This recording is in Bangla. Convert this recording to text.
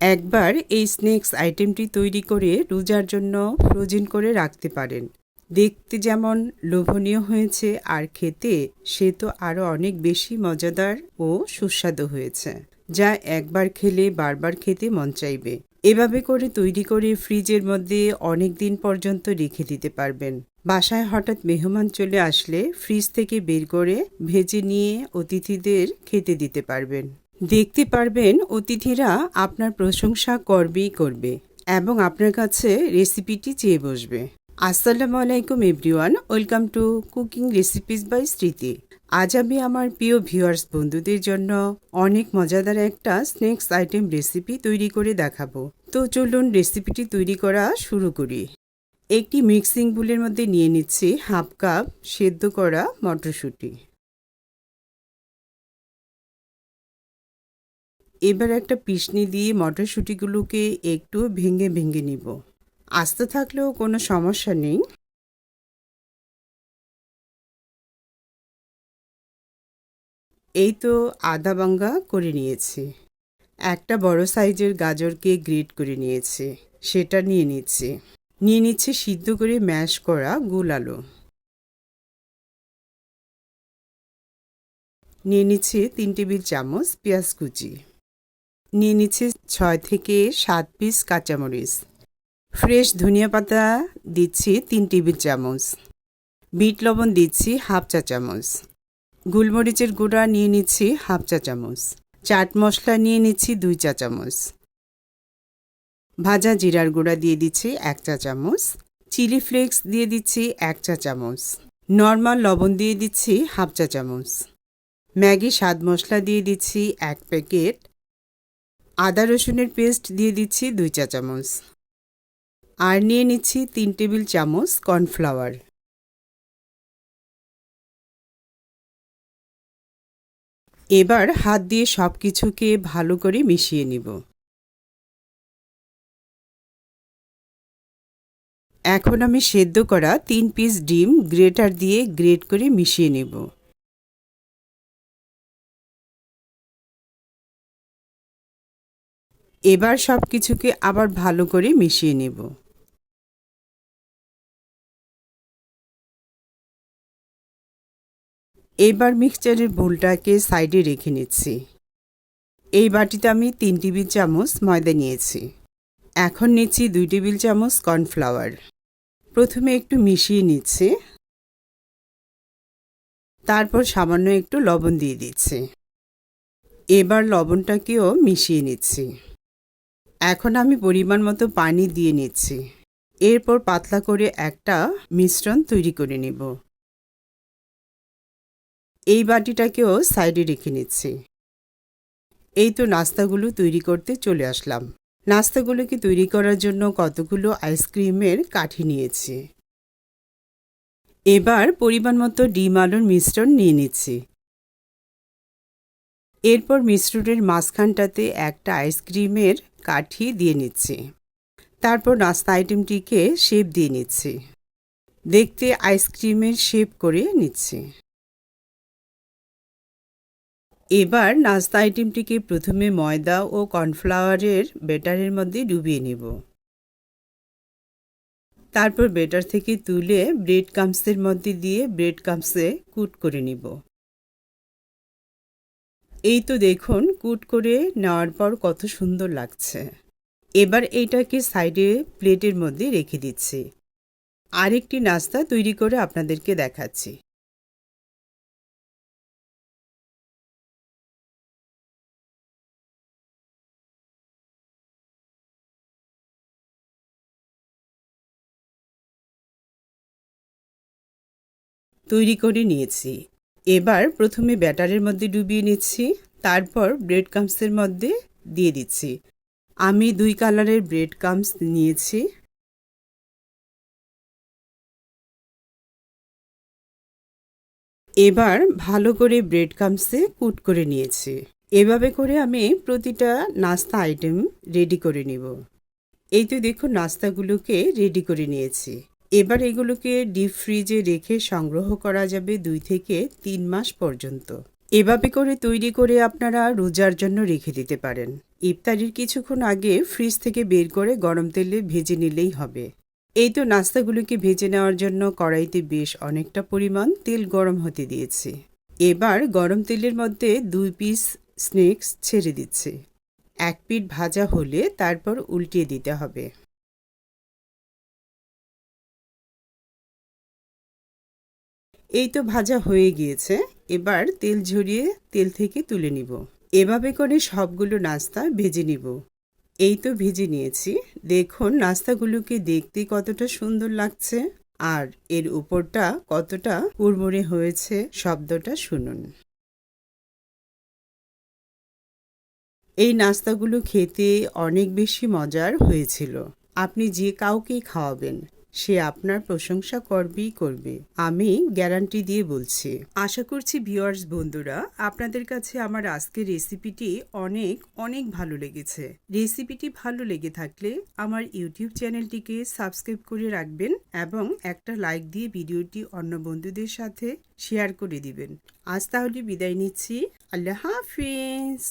একবার এই স্ন্যাক্স আইটেমটি তৈরি করে রোজার জন্য ফ্রোজেন করে রাখতে পারেন। দেখতে যেমন লোভনীয় হয়েছে আর খেতে সে তো আরও অনেক বেশি মজাদার ও সুস্বাদু হয়েছে, যা একবার খেলে বারবার খেতে মন চাইবে। এভাবে করে তৈরি করে ফ্রিজের মধ্যে অনেক দিন পর্যন্ত রেখে দিতে পারবেন। বাসায় হঠাৎ মেহমান চলে আসলে ফ্রিজ থেকে বের করে ভেজে নিয়ে অতিথিদের খেতে দিতে পারবেন। দেখতে পারবেন অতিথিরা আপনার প্রশংসা করবেই করবে এবং আপনার কাছে রেসিপিটি চেয়ে বসবে। আসসালামু আলাইকুম everyone welcome to cooking recipes by Smriti আজ আমি আমার প্রিয় ভিউয়ার্স বন্ধুদের জন্য অনেক মজাদার একটা স্ন্যাক্স আইটেম রেসিপি তৈরি করে দেখাবো। তো চলুন রেসিপিটি তৈরি করা শুরু করি। একটি মিক্সিং বুলের মধ্যে নিয়ে নিচ্ছি হাফ কাপ সেদ্ধ করা মটরশুঁটি। এবার একটা পিসনি দিয়ে মটরশুঁটিগুলোকে একটু ভেঙে ভেঙে নিব। আস্তে থাকলেও কোনো সমস্যা নেই। এই তো আদা বাঙ্গা করে নিয়েছি। একটা বড় সাইজের গাজরকে গ্রেট করে নিয়েছি। সেটা নিয়ে নিচ্ছি। নিয়ে নিচ্ছে সিদ্ধ করে ম্যাশ করা গুল আলু। নিয়ে নিচ্ছে তিন টেবিল চামচ পেঁয়াজ কুচি। নিয়ে নিচ্ছি ছয় থেকে সাত পিস কাঁচামরিচ। ফ্রেশ ধনিয়া পাতা দিচ্ছি তিন টেবিল চামচ। বিট লবণ দিচ্ছি হাফ চা চামচ। গোলমরিচের গুঁড়া নিয়ে নিচ্ছি হাফ চা চামচ। চাট মশলা নিয়ে নিচ্ছি দুই চা চামচ। ভাজা জিরার গুঁড়া দিয়ে দিচ্ছি এক চা চামচ। চিলি ফ্লেক্স দিয়ে দিচ্ছি এক চা চামচ। নর্মাল লবণ দিয়ে দিচ্ছি হাফ চা চামচ। ম্যাগি স্বাদ মশলা দিয়ে দিচ্ছি এক প্যাকেট। আদা রসুনের পেস্ট দিয়ে দিচ্ছি দুই চা চামচ। আর নিয়ে নিচ্ছি তিন টেবিল চামচ কর্নফ্লাওয়ার। এবার হাত দিয়ে সব কিছুকে ভালো করে মিশিয়ে নিব। এখন আমি সেদ্ধ করা তিন পিস ডিম গ্রেটার দিয়ে গ্রেট করে মিশিয়ে নেব। এবার সব কিছুকে আবার ভালো করে মিশিয়ে নেব। এবার মিক্সচারের বোলটাকে সাইডে রেখে নিচ্ছি। এই বাটিতে আমি তিন টেবিল চামচ ময়দা নিয়েছি। এখন নিচ্ছি দুই টেবিল চামচ কর্নফ্লাওয়ার। প্রথমে একটু মিশিয়ে নিচ্ছি। তারপর সামান্য একটু লবণ দিয়ে দিচ্ছি। এবার লবণটাকেও মিশিয়ে নিচ্ছি। এখন আমি পরিমাণ মতো পানি দিয়ে নিচ্ছি। এরপর পাতলা করে একটা মিশ্রণ তৈরি করে নেব। এই বাটিটাকেও সাইডে রেখে নিচ্ছি। এই তো নাস্তাগুলো তৈরি করতে চলে আসলাম। নাস্তাগুলোকে তৈরি করার জন্য কতগুলো আইসক্রিমের কাঠি নিয়েছি। এবার পরিমাণ মতো ডিম আলুর মিশ্রণ নিয়ে নিচ্ছি। এরপর মিশ্রণের মাঝখানটাতে একটা আইসক্রিমের কাঠি দিয়ে নিচ্ছি। তারপর নাস্তা আইটেমটিকে শেপ দিয়ে নিচ্ছি। দেখতে আইসক্রিমের শেপ করে নিচ্ছি। এবার নাস্তা আইটেমটিকে প্রথমে ময়দা ও কর্নফ্লাওয়ারের বেটারের মধ্যে ডুবিয়ে নেব। তারপর বেটার থেকে তুলে ব্রেড কামসের মধ্যে দিয়ে ব্রেড কামসে কুট করে নিব। এই তো দেখুন, কুট করে নেওয়ার পর কত সুন্দর লাগছে। এবার এইটাকে সাইডে প্লেটের মধ্যে রেখে দিচ্ছি। আরেকটি নাস্তা তৈরি করে আপনাদেরকে দেখাচ্ছি। তৈরি করে নিয়েছি। এবার প্রথমে ব্যাটারের মধ্যে ডুবিয়ে নিচ্ছি, তারপর ব্রেড কামসের মধ্যে দিয়ে দিচ্ছি। আমি দুই কালারের ব্রেড কামস নিয়েছি। এবার ভালো করে ব্রেড কামসে কুট করে নিয়েছি। এভাবে করে আমি প্রতিটা নাস্তা আইটেম রেডি করে নিব। এই তো দেখুন, নাস্তাগুলোকে রেডি করে নিয়েছি। এবার এগুলোকে ডিপ ফ্রিজে রেখে সংগ্রহ করা যাবে দুই থেকে তিন মাস পর্যন্ত। এভাবে করে তৈরি করে আপনারা রোজার জন্য রেখে দিতে পারেন। ইফতারির কিছুক্ষণ আগে ফ্রিজ থেকে বের করে গরম তেলে ভেজে নিলেই হবে। এই তো নাস্তাগুলোকে ভেজে নেওয়ার জন্য কড়াইতে বেশ অনেকটা পরিমাণ তেল গরম হতে দিয়েছি। এবার গরম তেলের মধ্যে দুই পিস স্নেক্স ছেড়ে দিচ্ছি। এক পিঠ ভাজা হলে তারপর উল্টিয়ে দিতে হবে। এই তো ভাজা হয়ে গিয়েছে, এবার তেল ঝরিয়ে তেল থেকে তুলে নিব। এভাবে করে সবগুলো নাস্তা ভেজে নিব। এই তো ভেজে নিয়েছি। দেখুন নাস্তাগুলোকে দেখতে কতটা সুন্দর লাগছে, আর এর উপরটা কতটা উড়মুড়ে হয়েছে শব্দটা শুনুন। এই নাস্তাগুলো খেতে অনেক বেশি মজার হয়েছিল। আপনি যে কাউকেই খাওয়াবেন সে আপনার প্রশংসা করবেই করবে। আমি গ্যারান্টি দিয়ে বলছি। আশা করছি ভিউয়ার্স বন্ধুরা, আপনাদের কাছে আমার আজকের রেসিপিটি অনেক অনেক ভালো লেগেছে। রেসিপিটি ভালো লেগে থাকলে আমার ইউটিউব চ্যানেলটিকে সাবস্ক্রাইব করে রাখবেন এবং একটা লাইক দিয়ে ভিডিওটি অন্য বন্ধুদের সাথে শেয়ার করে দিবেন। আজ তাহলে বিদায় নিচ্ছি। আল্লাহ হাফিজ।